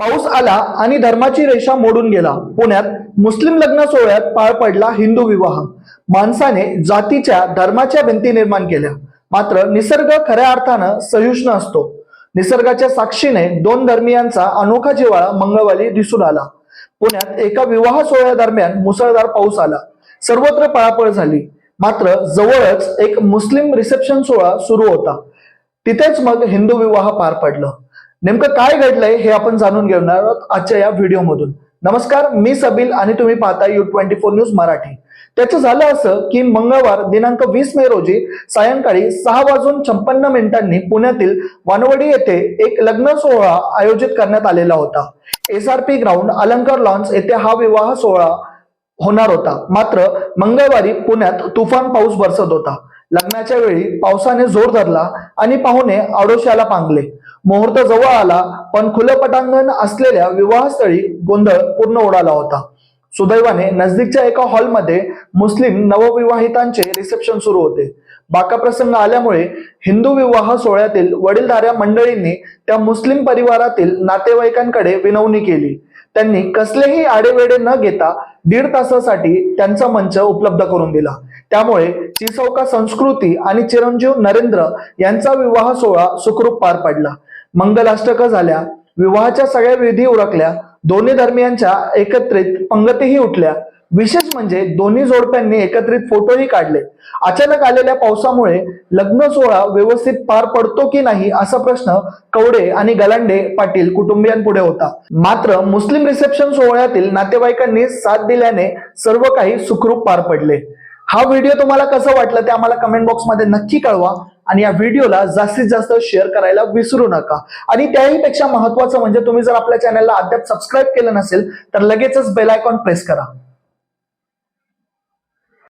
पाऊस आला आणि धर्माची रेषा मोडून गेला. पुण्यात मुस्लिम लग्न सोहळ्यात पार पडला हिंदू विवाह. माणसाने जातीच्या धर्माच्या भिंती निर्माण केल्या. मात्र निसर्ग खऱ्या अर्थानं सहिष्णू असतो. निसर्गाच्या साक्षीने दोन धर्मियांचा अनोखा जिव्हाळा मंगळवारी दिसून आला. पुण्यात एका विवाह सोहळ्यादरम्यान मुसळधार पाऊस आला. सर्वत्र पळापळ झाली. मात्र जवळच एक मुस्लिम रिसेप्शन सोहळा सुरू होता. तिथेच मग हिंदू विवाह पार पडलं. नेमकं काय घडलंय हे आपण जाणून घेणार आहोत आजच्या या व्हिडिओमधून नमस्कार मी सबिल आणि तुम्ही पाहता U twenty four news Marathi. त्याचं झालं असं की मंगळवार दिनांक वीस मे रोजी सायंकाळी सहा वाजून छप्पन्न मिनिटांनी पुण्यातील वानवडी येथे एक लग्न सोहळा आयोजित करण्यात आलेला होता. S R P ground Alankar lawns येथे हा विवाह सोहळा होणार होता. मात्र मंगळवारी पुण्यात तुफान पाऊस बरसत होता. लग्नाच्या वेळी पावसाने जोर धरला आणि पाहुणे आडोशाला पांगले. मुहूर्त जवळ आला पण खुलं पटांगण असलेल्या विवाहस्थळी गोंधळ पूर्ण उडाला होता. सुदैवाने नजदीकच्या एका हॉलमध्ये मुस्लिम नवविवाहितांचे रिसेप्शन सुरू होते. बाका प्रसंग आल्यामुळे हिंदू विवाह सोहळ्यातील वडीलधाऱ्या मंडळींनी त्या मुस्लिम परिवारातील नातेवाईकांकडे विनवणी केली. त्यांनी कसलेही आडेवेडे न घेता दीड तासासाठी त्यांचा मंच उपलब्ध करून दिला. त्यामुळे चिसौका संस्कृती आणि चिरंजीव नरेंद्र यांचा विवाह सोहळा सुखरूप पार पडला. मंगलाष्टक झाल्या विवाहाच्या सगळ्या विधी उरकल्या दोन्ही धर्मियांच्या एकत्रित पंगतीही उठल्या. विशेष म्हणजे दोन्ही जोडप्यांनी एकत्रित फोटोही काढले. अचानक आलेल्या पावसामुळे लग्न सोहळा व्यवस्थित पार पडतो की नाही असा प्रश्न कवडे आणि गलांडे पाटील कुटुंबियांपुढे होता. मात्र मुस्लिम रिसेप्शन सोहळ्यातील नातेवाईकांनी साथ दिल्याने सर्व काही सुखरूप पार पडले. हा व्हिडिओ तुम्हाला कसं वाटलं ते आम्हाला कमेंट बॉक्समध्ये नक्की कळवा आणि या व्हिडिओला जास्तीत जास्त शेअर करायला विसरू नका. आणि त्याही पेक्षा महत्वाचं म्हणजे तुम्ही जर आपल्या चॅनलला अद्याप सबस्क्राईब केलं नसेल तर लगेचच बेल आयकॉन प्रेस करा.